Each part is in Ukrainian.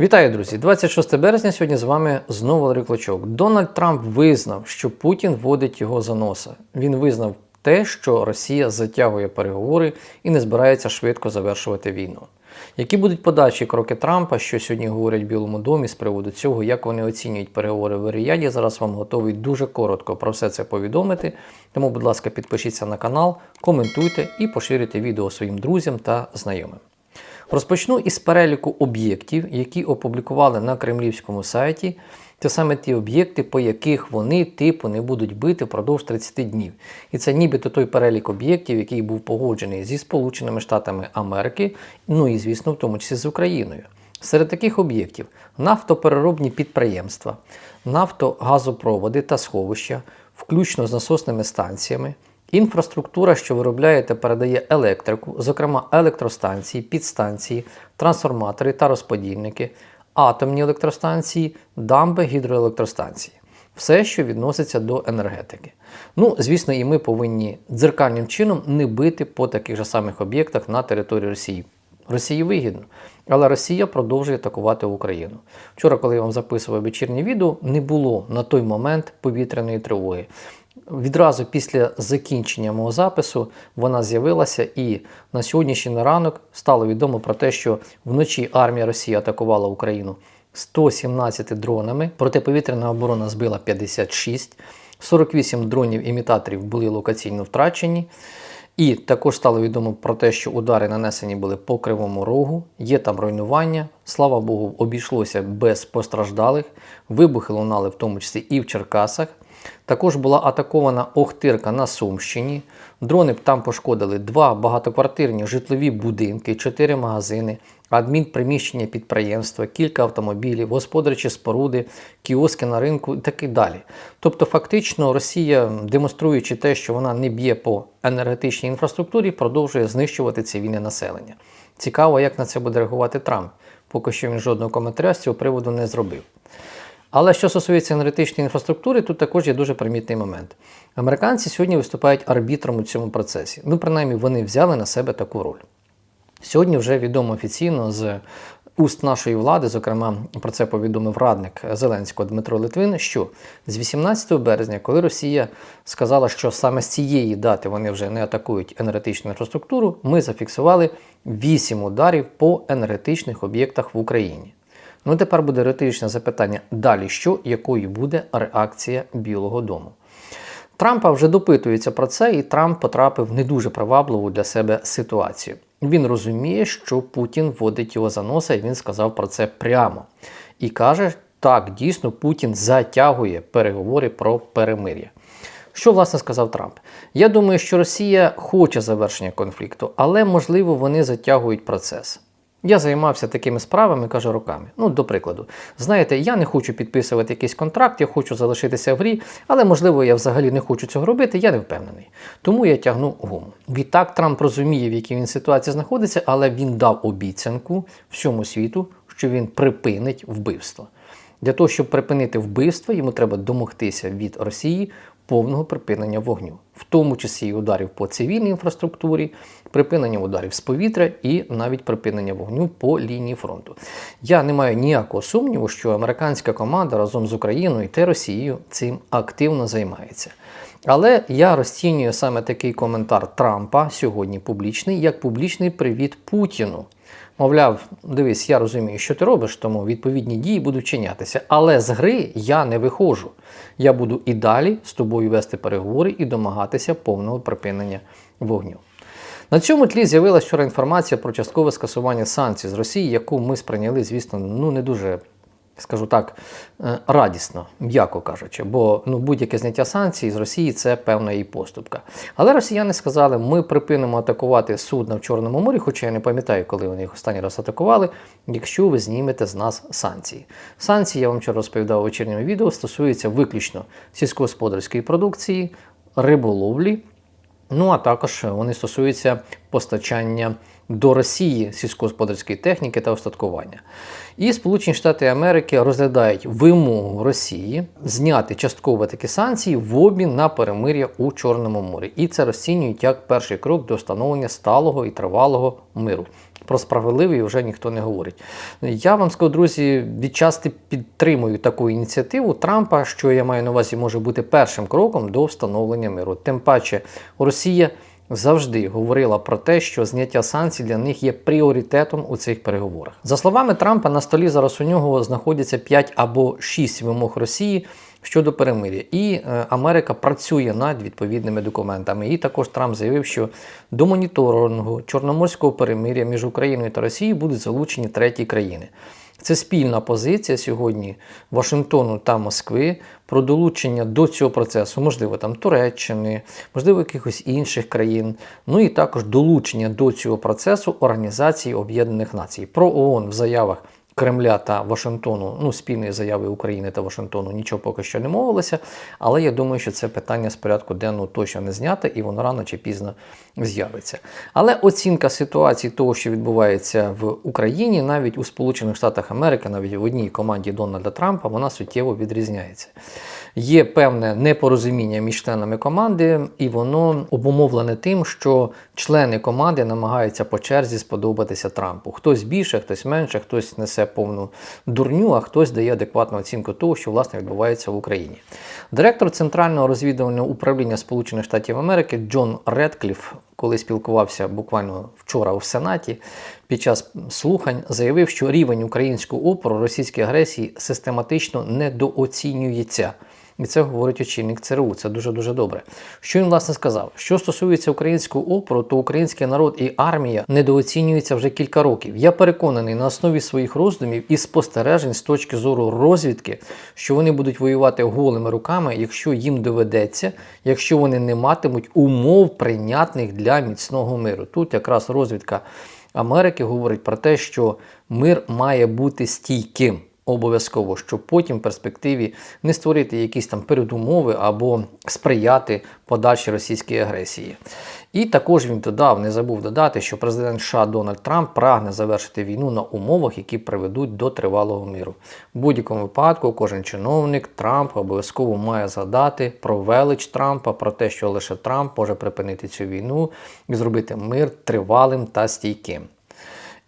Вітаю, друзі! 26 березня сьогодні з вами знову Валерій Клочок. Дональд Трамп визнав, що Путін водить його за носа. Він визнав те, що Росія затягує переговори і не збирається швидко завершувати війну. Які будуть подальші кроки Трампа, що сьогодні говорять в Білому домі з приводу цього, як вони оцінюють переговори в Ріяді, зараз вам готовий дуже коротко про все це повідомити. Тому, будь ласка, підпишіться на канал, коментуйте і поширюйте відео своїм друзям та знайомим. Розпочну із переліку об'єктів, які опублікували на кремлівському сайті. Це саме ті об'єкти, по яких вони типу не будуть бити впродовж 30 днів. І це нібито той перелік об'єктів, який був погоджений зі Сполученими Штатами Америки, ну і, звісно, в тому числі з Україною. Серед таких об'єктів нафтопереробні підприємства, нафтогазопроводи та сховища, включно з насосними станціями. Інфраструктура, що виробляє та передає електрику, зокрема електростанції, підстанції, трансформатори та розподільники, атомні електростанції, дамби, гідроелектростанції. Все, що відноситься до енергетики. Ну, звісно, і ми повинні дзеркальним чином не бити по таких же самих об'єктах на території Росії. Росії вигідно, але Росія продовжує атакувати Україну. Вчора, коли я вам записував вечірнє відео, не було на той момент повітряної тривоги. Відразу після закінчення мого запису вона з'явилася, і на сьогоднішній ранок стало відомо про те, що вночі армія Росії атакувала Україну 117 дронами. Протиповітряна оборона збила 56, 48 дронів-імітаторів були локаційно втрачені. І також стало відомо про те, що удари нанесені були по кривому рогу, є там руйнування. Слава Богу, обійшлося без постраждалих. Вибухи лунали в тому числі і в Черкасах. Також була атакована Охтирка на Сумщині. Дрони там пошкодили два багатоквартирні житлові будинки, чотири магазини, адмінприміщення підприємства, кілька автомобілів, господарчі споруди, кіоски на ринку і так і далі. Тобто, фактично, Росія, демонструючи те, що вона не б'є по енергетичній інфраструктурі, продовжує знищувати цивільне населення. Цікаво, як на це буде реагувати Трамп. Поки що він жодного коментаря з цього приводу не зробив. Але що стосується енергетичної інфраструктури, тут також є дуже примітний момент. Американці сьогодні виступають арбітром у цьому процесі. Ну, принаймні, вони взяли на себе таку роль. Сьогодні вже відомо офіційно з уст нашої влади, зокрема, про це повідомив радник Зеленського Дмитро Литвин, що з 18 березня, коли Росія сказала, що саме з цієї дати вони вже не атакують енергетичну інфраструктуру, ми зафіксували 8 ударів по енергетичних об'єктах в Україні. Ну, тепер буде риторичне запитання: далі що, якою буде реакція Білого Дому? Трампа вже допитується про це, і Трамп потрапив в не дуже привабливу для себе ситуацію. Він розуміє, що Путін водить його за носа, і він сказав про це прямо. І каже, так, дійсно, Путін затягує переговори про перемир'я. Що власне сказав Трамп? Я думаю, що Росія хоче завершення конфлікту, але можливо вони затягують процес. Я займався такими справами, кажу, роками. Ну, до прикладу, знаєте, я не хочу підписувати якийсь контракт, я хочу залишитися в грі, але можливо я взагалі не хочу цього робити, я не впевнений. Тому я тягну гуму. Відтак Трамп розуміє, в якій він ситуації знаходиться, але він дав обіцянку всьому світу, що він припинить вбивство. Для того, щоб припинити вбивство, йому треба домогтися від Росії повного припинення вогню, в тому числі ударів по цивільній інфраструктурі, припинення ударів з повітря і навіть припинення вогню по лінії фронту. Я не маю ніякого сумніву, що американська команда разом з Україною та Росією цим активно займається. Але я розцінюю саме такий коментар Трампа сьогодні публічний як публічний привіт Путіну. Мовляв, дивись, я розумію, що ти робиш, тому відповідні дії будуть вчинятися. Але з гри я не виходжу. Я буду і далі з тобою вести переговори і домагатися повного припинення вогню. На цьому тлі з'явилася вчора інформація про часткове скасування санкцій з Росії, яку ми сприйняли, звісно, ну не дуже скажу так, е, радісно, м'яко кажучи, бо ну, будь-яке зняття санкцій з Росії це певна її поступка. Але росіяни сказали, ми припинимо атакувати судна в Чорному морі, хоча я не пам'ятаю, коли вони їх останній раз атакували, якщо ви знімете з нас санкції. Санкції, я вам вчора розповідав у вечірньому відео, стосуються виключно сільськогосподарської продукції, риболовлі. Ну а також вони стосуються постачання до Росії сільськогосподарської техніки та остаткування. І Сполучені Штати Америки розглядають вимогу Росії зняти частково такі санкції в обмін на перемир'я у Чорному морі. І це розцінюють як перший крок до встановлення сталого і тривалого миру. Про справедливий вже ніхто не говорить. Я вам скажу, друзі, відчасти підтримую таку ініціативу Трампа, що я маю на увазі, може бути першим кроком до встановлення миру. Тим паче, Росія завжди говорила про те, що зняття санкцій для них є пріоритетом у цих переговорах. За словами Трампа, на столі зараз у нього знаходяться 5 або 6 вимог Росії. Щодо перемир'я, і е, Америка працює над відповідними документами. І також Трамп заявив, що до моніторингу чорноморського перемир'я між Україною та Росією будуть залучені треті країни. Це спільна позиція сьогодні Вашингтону та Москви про долучення до цього процесу, можливо, там Туреччини, можливо, якихось інших країн. Ну і також долучення до цього процесу Організації Об'єднаних Націй. Про ООН в заявах. Кремля та Вашингтону, ну, спільної заяви України та Вашингтону нічого поки що не мовилося, але я думаю, що це питання з порядку денного точно не знято і воно рано чи пізно з'явиться. Але оцінка ситуації того, що відбувається в Україні, навіть у Сполучених Штатах Америки, навіть в одній команді Дональда Трампа, вона суттєво відрізняється. Є певне непорозуміння між членами команди, і воно обумовлене тим, що члени команди намагаються по черзі сподобатися Трампу. Хтось більше, хтось менше, хтось несе повну дурню, а хтось дає адекватну оцінку того, що власне відбувається в Україні. Директор Центрального розвідувального управління Сполучених Штатів Америки Джон Редкліф, коли спілкувався буквально вчора у Сенаті, під час слухань заявив, що рівень українського опору російській агресії систематично недооцінюється. І це говорить очільник ЦРУ. Це дуже дуже добре. Що він власне сказав? Що стосується українського опору, то український народ і армія недооцінюються вже кілька років. Я переконаний на основі своїх роздумів і спостережень з точки зору розвідки, що вони будуть воювати голими руками, якщо їм доведеться, якщо вони не матимуть умов прийнятних для міцного миру. Тут якраз розвідка Америки говорить про те, що мир має бути стійким обов'язково, щоб потім в перспективі не створити якісь там передумови або сприяти подальшій російській агресії. І також він додав, не забув додати, що президент США Дональд Трамп прагне завершити війну на умовах, які приведуть до тривалого миру. В будь-якому випадку кожен чиновник Трампа обов'язково має згадати про велич Трампа, про те, що лише Трамп може припинити цю війну і зробити мир тривалим та стійким.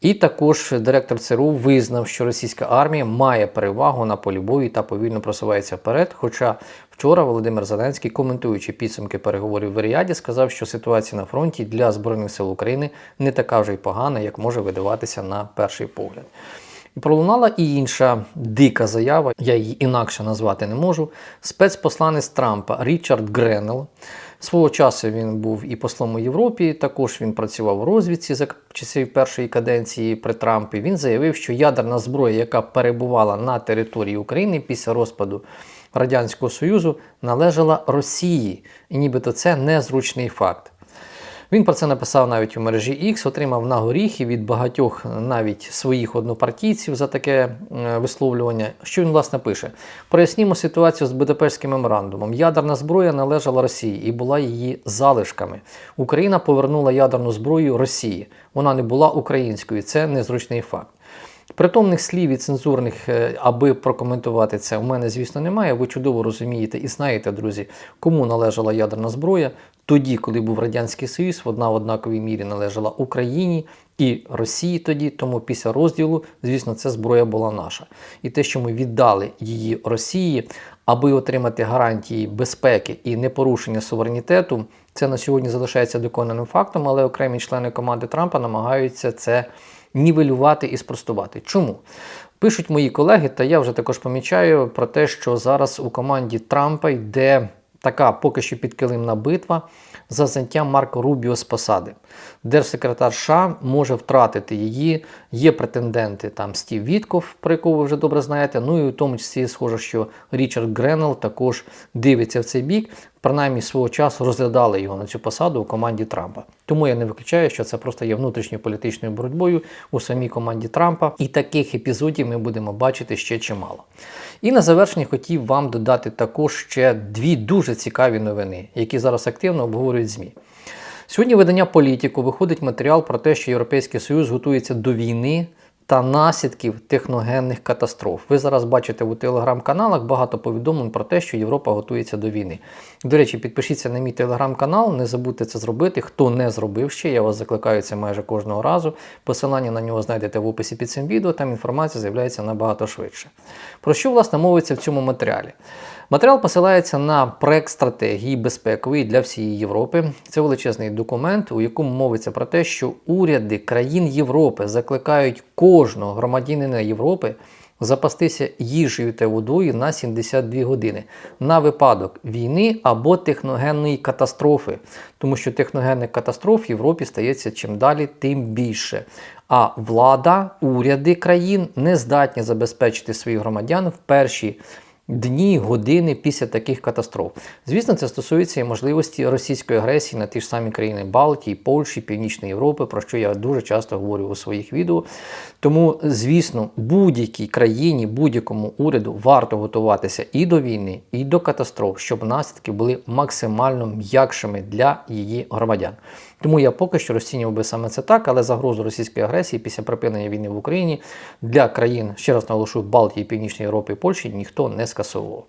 І також директор ЦРУ визнав, що російська армія має перевагу на полі бою та повільно просувається вперед. Хоча вчора Володимир Зеленський, коментуючи підсумки переговорів в Ріаді, сказав, що ситуація на фронті для Збройних сил України не така вже й погана, як може видаватися на перший погляд. І пролунала і інша дика заява, я її інакше назвати не можу. Спецпосланець Трампа Річард Гренел. Свого часу він був і послом у Європі, також він працював у розвідці за часів першої каденції при Трампі. Він заявив, що ядерна зброя, яка перебувала на території України після розпаду Радянського Союзу, належала Росії, і нібито це незручний факт. Він про це написав навіть у мережі X, отримав на горіхи від багатьох навіть своїх однопартійців за таке е, висловлювання. Що він власне пише? Прояснімо ситуацію з Будапештським меморандумом. Ядерна зброя належала Росії і була її залишками. Україна повернула ядерну зброю Росії. Вона не була українською. Це незручний факт. Притомних слів і цензурних, е, аби прокоментувати це, у мене, звісно, немає. Ви чудово розумієте і знаєте, друзі, кому належала ядерна зброя. Тоді, коли був Радянський Союз, одна в однаковій мірі належала Україні і Росії тоді, тому після розділу, звісно, ця зброя була наша. І те, що ми віддали її Росії, аби отримати гарантії безпеки і непорушення суверенітету, це на сьогодні залишається доконаним фактом, але окремі члени команди Трампа намагаються це нівелювати і спростувати. Чому? Пишуть мої колеги, та я вже також помічаю про те, що зараз у команді Трампа йде така поки що підкилимна битва за заняття Марко Рубіо з посади. Держсекретар США може втратити її. Є претенденти там Стів Вітков, про якого ви вже добре знаєте. Ну і у тому числі схоже, що Річард Гренел також дивиться в цей бік. Принаймні свого часу розглядали його на цю посаду у команді Трампа. Тому я не виключаю, що це просто є внутрішньою політичною боротьбою у самій команді Трампа. І таких епізодів ми будемо бачити ще чимало. І на завершення хотів вам додати також ще дві дуже цікаві новини, які зараз активно обговорюють ЗМІ. Сьогодні видання політику виходить матеріал про те, що Європейський Союз готується до війни та наслідків техногенних катастроф. Ви зараз бачите у телеграм-каналах багато повідомлень про те, що Європа готується до війни. До речі, підпишіться на мій телеграм-канал, не забудьте це зробити. Хто не зробив ще, я вас закликаю це майже кожного разу. Посилання на нього знайдете в описі під цим відео, там інформація з'являється набагато швидше. Про що власне мовиться в цьому матеріалі? Матеріал посилається на проект стратегії безпекової для всієї Європи. Це величезний документ, у якому мовиться про те, що уряди країн Європи закликають кожного громадянина Європи запастися їжею та водою на 72 години на випадок війни або техногенної катастрофи, тому що техногенних катастроф в Європі стається чим далі, тим більше. А влада, уряди країн не здатні забезпечити своїх громадян в перші дні, години після таких катастроф. Звісно, це стосується і можливості російської агресії на ті ж самі країни Балтії, Польщі, Північної Європи, про що я дуже часто говорю у своїх відео. Тому, звісно, будь-якій країні, будь-якому уряду варто готуватися і до війни, і до катастроф, щоб наслідки були максимально м'якшими для її громадян. Тому я поки що розцінював би саме це так, але загрозу російської агресії після припинення війни в Україні для країн, ще раз наголошую, Балтії, Північної Європи і Польщі ніхто не скасовував.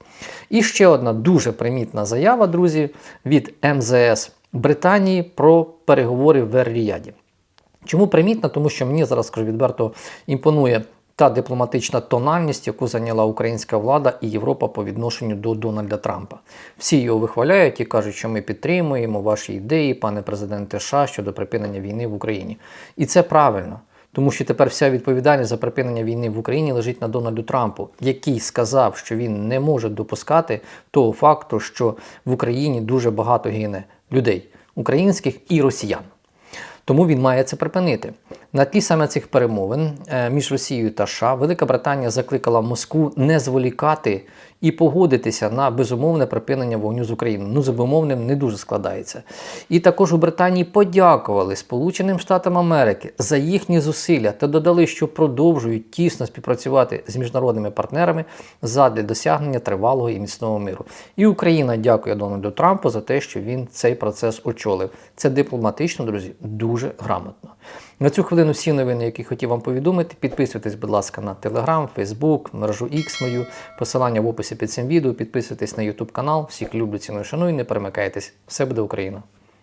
І ще одна дуже примітна заява, друзі, від МЗС Британії про переговори в Ер-Ріяді. Чому примітна? Тому що мені зараз скажу відверто імпонує та дипломатична тональність, яку зайняла українська влада і Європа по відношенню до Дональда Трампа. Всі його вихваляють і кажуть, що ми підтримуємо ваші ідеї, пане президенте США, щодо припинення війни в Україні. І це правильно. Тому що тепер вся відповідальність за припинення війни в Україні лежить на Дональду Трампу, який сказав, що він не може допускати того факту, що в Україні дуже багато гине людей українських і росіян. Тому він має це припинити. На тлі саме цих перемовин е, між Росією та США Велика Британія закликала Москву не зволікати і погодитися на безумовне припинення вогню з України. Ну, з безумовним не дуже складається. І також у Британії подякували Сполученим Штатам Америки за їхні зусилля та додали, що продовжують тісно співпрацювати з міжнародними партнерами задля досягнення тривалого і міцного миру. І Україна дякує Дональду Трампу за те, що він цей процес очолив. Це дипломатично, друзі, дуже грамотно. На цю хвилину всі новини, які хотів вам повідомити. Підписуйтесь, будь ласка, на Telegram, Facebook, мережу X мою, посилання в описі під цим відео. Підписуйтесь на YouTube канал. Всіх люблю, ціную, шаную, не перемикайтесь. Все буде Україна!